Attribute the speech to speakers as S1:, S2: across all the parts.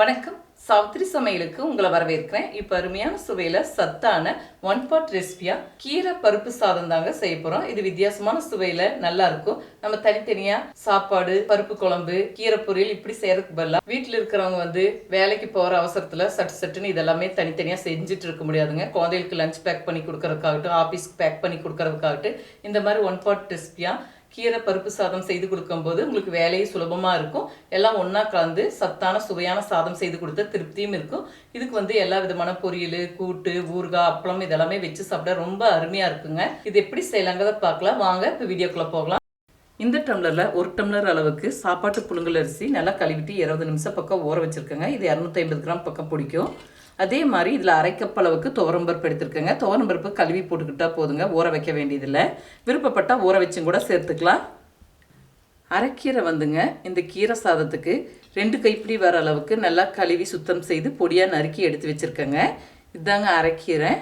S1: வணக்கம். சாவித்திரி சமையலுக்கு உங்களை வரவேற்கிறேன். இப்போ அருமையான சுவையில் சத்தான ஒன் பாட் ரெசிபியா கீரை பருப்பு சாதம் தாங்க செய்ய போகிறோம் இது வித்தியாசமான சுவையில் நல்லா இருக்கும். நம்ம தனித்தனியாக சாப்பாடு பருப்பு குழம்பு கீரை பொரியல் இப்படி செய்யறதுக்கு பதிலாக வீட்டில் இருக்கிறவங்க வந்து வேலைக்கு போகிற அவசரத்தில் சட்டு சட்டுன்னு இதெல்லாமே தனித்தனியாக செஞ்சுட்டு இருக்க முடியாதுங்க. குழந்தைகளுக்கு லஞ்ச் பேக் பண்ணி கொடுக்கறதுக்காகட்டும் ஆஃபீஸ்க்கு பேக் பண்ணி கொடுக்கறதுக்காகட்டும் இந்த மாதிரி ஒன் பாட் ரெசிபியாக கீரை பருப்பு சாதம் செய்து கொடுக்கும்போது உங்களுக்கு வேலையும் சுலபமாக இருக்கும். எல்லாம் ஒன்றா கலந்து சத்தான சுவையான சாதம் செய்து கொடுத்த திருப்தியும் இருக்கும். இதுக்கு வந்து எல்லா விதமான பொரியல் கூட்டு ஊறுகாய் அப்பளம் இதெல்லாமே வச்சு சாப்பிட ரொம்ப அருமையாக இருக்குங்க. இது எப்படி செய்யலாங்கிறத பார்க்கலாம். வாங்க இப்போ வீடியோக்குள்ளே போகலாம். இந்த டம்ளரில் ஒரு டம்ளர் அளவுக்கு சாப்பாட்டு புழுங்கல் அரிசி நல்லா கழுவிட்டு இருபது நிமிஷம் பக்கம் ஊற வச்சுருக்கேங்க. இது இரநூத்தி ஐம்பது கிராம் பக்கம் பிடிக்கும். அதே மாதிரி இதில் அரைக்கப்பளவுக்கு துவரம்பருப்பு எடுத்துருக்கேங்க. துவரம்பருப்பு கழுவி போட்டுக்கிட்டால் போதுங்க. ஊற வைக்க வேண்டியதில்லை. விருப்பப்பட்டால் ஊற வச்சும் கூட சேர்த்துக்கலாம். அரைக்கீரை வந்துங்க. இந்த கீரை சாதத்துக்கு ரெண்டு கைப்பிடி வர அளவுக்கு நல்லா கழுவி சுத்தம் செய்து பொடியாக நறுக்கி எடுத்து வச்சுருக்கேங்க. இதுதாங்க அரைக்கீரை.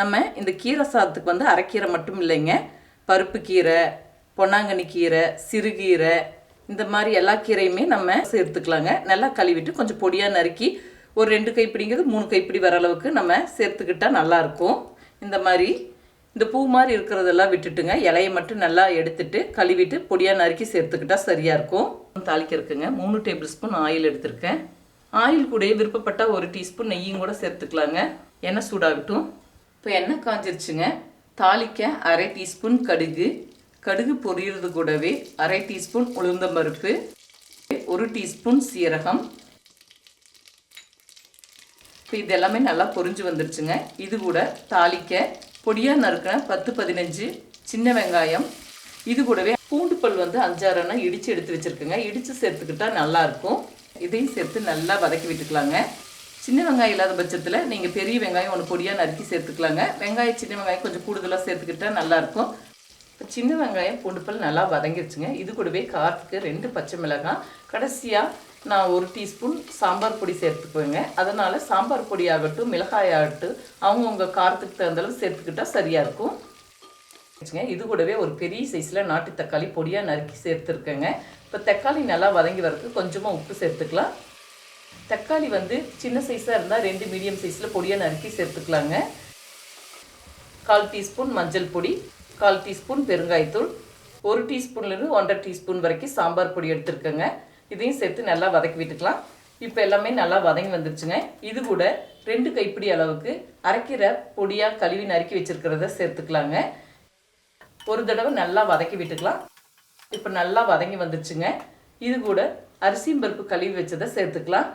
S1: நம்ம இந்த கீரை சாதத்துக்கு வந்து அரைக்கீரை மட்டும் இல்லைங்க. பருப்பு கீரை பொன்னாங்கண்ணி கீரை சிறுகீரை இந்த மாதிரி எல்லா கீரையுமே நம்ம சேர்த்துக்கலாங்க. நல்லா கழுவிட்டு கொஞ்சம் பொடியாக நறுக்கி ஒரு ரெண்டு கைப்பிடிங்கிறது மூணு கைப்பிடி வர அளவுக்கு நம்ம சேர்த்துக்கிட்டா நல்லாயிருக்கும் இந்த மாதிரி இந்த பூ மாதிரி இருக்கிறதெல்லாம் விட்டுட்டுங்க. இலையை மட்டும் நல்லா எடுத்துட்டு கழுவிட்டு பொடியாக நறுக்கி சேர்த்துக்கிட்டால் சரியாக இருக்கும். தாளிக்கிறதுக்குங்க. மூணு டேபிள் ஸ்பூன் ஆயில் எடுத்திருக்கேன். ஆயில் கூட விருப்பப்பட்டால் ஒரு டீஸ்பூன் நெய்யும் கூட சேர்த்துக்கலாங்க. எண்ணெய் சூடாகட்டும். இப்போ எண்ணெய் காஞ்சிருச்சுங்க. தாளிக்க அரை டீஸ்பூன் கடுகு. கடுகு பொரியறது கூடவே அரை டீஸ்பூன் உளுந்தம்பருப்பு ஒரு டீஸ்பூன் சீரகம். இப்போ இது எல்லாமே நல்லா பொரிஞ்சு வந்துருச்சுங்க. இது கூட தாளிக்க பொடியாக நறுக்கின பத்து பதினஞ்சு சின்ன வெங்காயம். இது கூடவே பூண்டு பல் வந்து அஞ்சாறுனா இடித்து எடுத்து வச்சுருக்குங்க. இடித்து சேர்த்துக்கிட்டா நல்லாயிருக்கும் இதையும் சேர்த்து நல்லா வதக்கி விட்டுக்கலாங்க. சின்ன வெங்காயம் இல்லாத பட்சத்தில் நீங்கள் பெரிய வெங்காயம் ஒன்று பொடியாக நறுக்கி சேர்த்துக்கலாங்க. வெங்காயம் சின்ன வெங்காயம் கொஞ்சம் கூடுதலாக சேர்த்துக்கிட்டா நல்லாயிருக்கும் இப்போ சின்ன வெங்காயம் பூண்டு பல் நல்லா வதங்கிருச்சுங்க. இது கூடவே காரத்துக்கு ரெண்டு பச்சை மிளகாய். கடைசியாக நான் ஒரு டீஸ்பூன் சாம்பார் பொடி சேர்த்துக்குவேங்க அதனால் சாம்பார் பொடி ஆகட்டும் மிளகாய் ஆகட்டும் அவங்கவுங்க காரத்துக்கு தகுந்தளவு சேர்த்துக்கிட்டால் சரியாக இருக்கும். வச்சுங்க இது கூடவே ஒரு பெரிய சைஸில் நாட்டு தக்காளி பொடியாக நறுக்கி சேர்த்துருக்கேங்க. இப்போ தக்காளி நல்லா வதங்கி வரதுக்கு கொஞ்சமாக உப்பு சேர்த்துக்கலாம். தக்காளி வந்து சின்ன சைஸாக இருந்தால் ரெண்டு மீடியம் சைஸில் பொடியாக நறுக்கி சேர்த்துக்கலாங்க. கால் டீஸ்பூன் மஞ்சள் பொடி கால் டீஸ்பூன் பெருங்காயத்தூள் ஒரு டீஸ்பூன்லேருந்து ஒன்றரை டீஸ்பூன் வரைக்கும் சாம்பார் பொடி எடுத்துருக்கேங்க. இதையும் சேர்த்து நல்லா வதக்கி விட்டுக்கலாம். இப்போ எல்லாமே நல்லா வதங்கி வந்துருச்சுங்க. இது கூட ரெண்டு கைப்பிடி அளவுக்கு அரைக்கிற பொடியாக கழுவி நறுக்கி வச்சுருக்கிறத சேர்த்துக்கலாங்க. ஒரு தடவை நல்லா வதக்கி விட்டுக்கலாம். இப்போ நல்லா வதங்கி வந்துருச்சுங்க. இது கூட அரிசியும் பருப்பு கழுவி வச்சதை சேர்த்துக்கலாம்.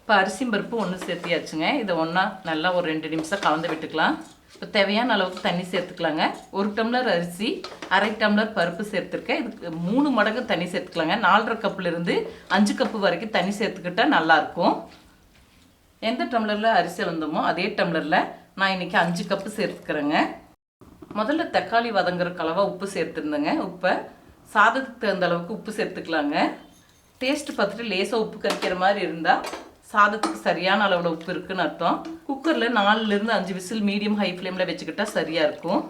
S1: இப்போ அரிசியும் பருப்பு ஒன்று சேர்த்தியாச்சுங்க. இதை ஒன்றா நல்லா ஒரு ரெண்டு நிமிஷம் கலந்து விட்டுக்கலாம். இப்போ தேவையான அளவுக்கு தண்ணி சேர்த்துக்கலாங்க. ஒரு டம்ளர் அரிசி அரை டம்ளர் பருப்பு சேர்த்துருக்கேன். இதுக்கு மூணு மடங்கு தண்ணி சேர்த்துக்கலாங்க. நாலரை கப்புலேருந்து அஞ்சு கப்பு வரைக்கும் தண்ணி சேர்த்துக்கிட்டா நல்லாயிருக்கும் எந்த டம்ளரில் அரிசி வந்தோமோ அதே டம்ளரில் நான் இன்றைக்கி அஞ்சு கப்பு சேர்த்துக்கிறேங்க. முதல்ல தக்காளி வதங்குற கலவாக உப்பு சேர்த்துருந்தேங்க. உப்பை சாதத்துக்கு தகுந்த அளவுக்கு உப்பு சேர்த்துக்கலாங்க. டேஸ்ட்டு பார்த்துட்டு லேசாக உப்பு கறிக்கிற மாதிரி இருந்தால் சாதத்துக்கு சரியான அளவில் உப்பு இருக்குன்னு அர்த்தம். குக்கரில் நாலுலேருந்து அஞ்சு விசில் மீடியம் ஹை ஃப்ளேமில் வச்சுக்கிட்டா சரியாக இருக்கும்.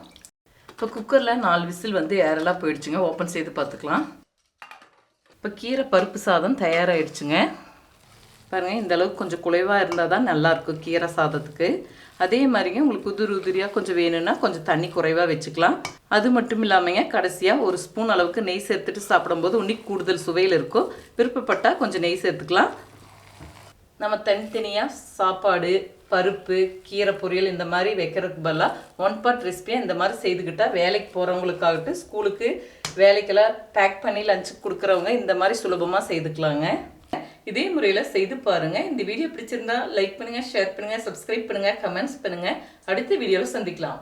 S1: இப்போ குக்கரில் நாலு விசில் வந்து ஏரெல்லாம் போயிடுச்சுங்க. ஓப்பன் செய்து பார்த்துக்கலாம். இப்போ கீரை பருப்பு சாதம் தயாராகிடுச்சுங்க பாருங்கள் இந்த அளவுக்கு கொஞ்சம் குலைவாக இருந்தால் தான் நல்லாயிருக்கும் கீரை சாதத்துக்கு. அதே மாதிரிங்க உங்களுக்கு உதிரி உதிரியாக கொஞ்சம் வேணும்னா கொஞ்சம் தண்ணி குறைவாக வச்சுக்கலாம். அது மட்டும் இல்லாமங்க கடைசியாக ஒரு ஸ்பூன் அளவுக்கு நெய் சேர்த்துட்டு சாப்பிடும்போது இன்னைக்கு கூடுதல் சுவையில் இருக்கும். விருப்பப்பட்டால் கொஞ்சம் நெய் சேர்த்துக்கலாம். நம்ம தனித்தனியாக சாப்பாடு பருப்பு கீரை பொரியல் இந்த மாதிரி வைக்கிறதுக்கு பதிலாக ஒன் பார்ட் ரெசிபியாக இந்த மாதிரி செய்துக்கிட்டால் வேலைக்கு போகிறவங்களுக்காகட்டும் ஸ்கூலுக்கு வேலைக்கெல்லாம் பேக் பண்ணி லஞ்சுக்கு கொடுக்குறவங்க இந்த மாதிரி சுலபமாக செய்துக்கலாங்க. இதே முறையில் செய்து பாருங்கள் இந்த வீடியோ பிடிச்சிருந்தா லைக் பண்ணுங்கள் ஷேர் பண்ணுங்கள் சப்ஸ்கிரைப் பண்ணுங்கள் கமெண்ட்ஸ் பண்ணுங்கள் அடுத்த வீடியோவில் சந்திக்கலாம்.